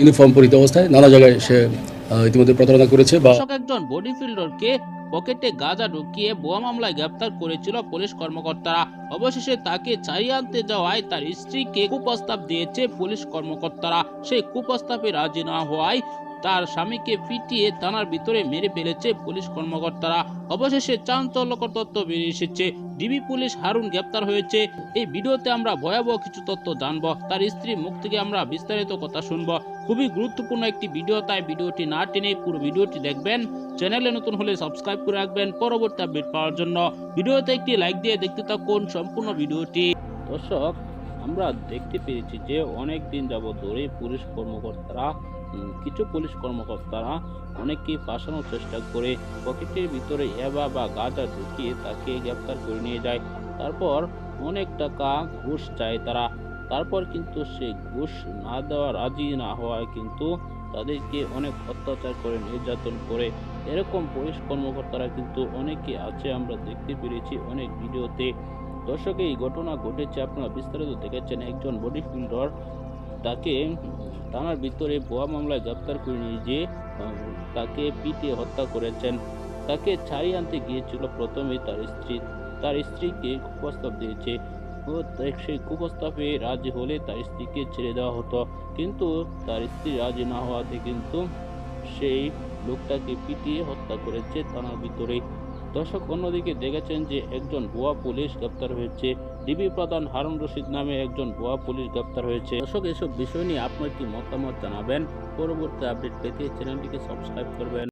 Uniform পরিহিত অবস্থায় নানা জায়গায় সে ইতিমধ্যে প্রতারণা করেছে বা একজন বডি ফিল্ডারকে পকেটে গাঁজা ঢুকিয়ে বোমা মামলায় গ্রেপ্তার করেছিল পুলিশ কর্মকর্তারা। অবশেষে তাকে ছাড়িয়ে আনতে যাওয়ায় তার স্ত্রীকে কুপ্রস্তাব দিয়েছে পুলিশ কর্মকর্তারা। সেই কুপ্রস্তাবে রাজি না হওয়ায় তার স্বামীকে পিটিয়ে থানার ভিতরে মেরে ফেলেছে পুলিশ কর্মকর্তারা। অবশেষে চাঞ্চল্যকর তথ্য বেরিয়ে এসেছে। ডিবি পুলিশ হারুন গ্রেপ্তার হয়েছে। এই ভিডিওতে আমরা ভয়াবহ কিছু তথ্য জানব। তার স্ত্রীর মুখ থেকে আমরা বিস্তারিত কথা শুনব। খুবই গুরুত্বপূর্ণ একটি ভিডিও, তাই ভিডিওটি না টেনে পুরো ভিডিওটি দেখবেন। চ্যানেলে নতুন হলে সাবস্ক্রাইব করে রাখবেন পরবর্তী আপডেট পাওয়ার জন্য। ভিডিওতে একটি লাইক দিয়ে দেখতে থাকুন সম্পূর্ণ ভিডিওটি। দর্শক আমরা দেখতে পেয়েছি যে অনেক দিন যাবৎ ধরে পুলিশ কর্মকর্তারা কিছু পুলিশ কর্মকর্তারা অনেককেই ফাঁসানোর চেষ্টা করে পকেটের ভিতরে এবা বা গাঁজা ঢুকিয়ে তাকে গ্রেপ্তার করে নিয়ে যায়। তারপর অনেক টাকা ঘুষ চায় তারা। তারপর কিন্তু সে ঘুষ না দেওয়া রাজি না হওয়ায় কিন্তু তাদেরকে অনেক অত্যাচার করে, নির্যাতন করে। এরকম পুলিশ কর্মকর্তারা কিন্তু অনেকে আছে, আমরা দেখতে পেরেছি অনেক ভিডিওতে। দর্শক, এই ঘটনা ঘটেছে আপনারা বিস্তারিত দেখেছেন। একজন বডি ফিল্ডার তাকে থানার ভিতরে বোয়া মামলায় গ্রেপ্তার করে নিয়ে যে তাকে পিটিয়ে হত্যা করেছেন। তাকে ছাড়িয়ে আনতে গিয়েছিল প্রথমে তার স্ত্রী। তার স্ত্রীকে প্রস্তাব দিয়েছে। ও সেই কুপ্রস্তাবে রাজি হলে তার স্ত্রীকে ছেড়ে দেওয়া হতো। কিন্তু তার স্ত্রী রাজি না হওয়াতে কিন্তু সেই লোকটাকে পিটিয়ে হত্যা করেছে থানার ভিতরে। দর্শক অন্যদিকে দেখেছেন যে একজন ভুয়া পুলিশ গ্রেপ্তার হয়েছে। ডিবি প্রধান হারুন রশিদ নামে একজন ভুয়া পুলিশ গ্রেপ্তার হয়েছে। দর্শক, এসব বিষয় নিয়ে আপনার কি মতামত জানাবেন? পরবর্তী আপডেট পেতে চ্যানেলটিকে সাবস্ক্রাইব করবেন।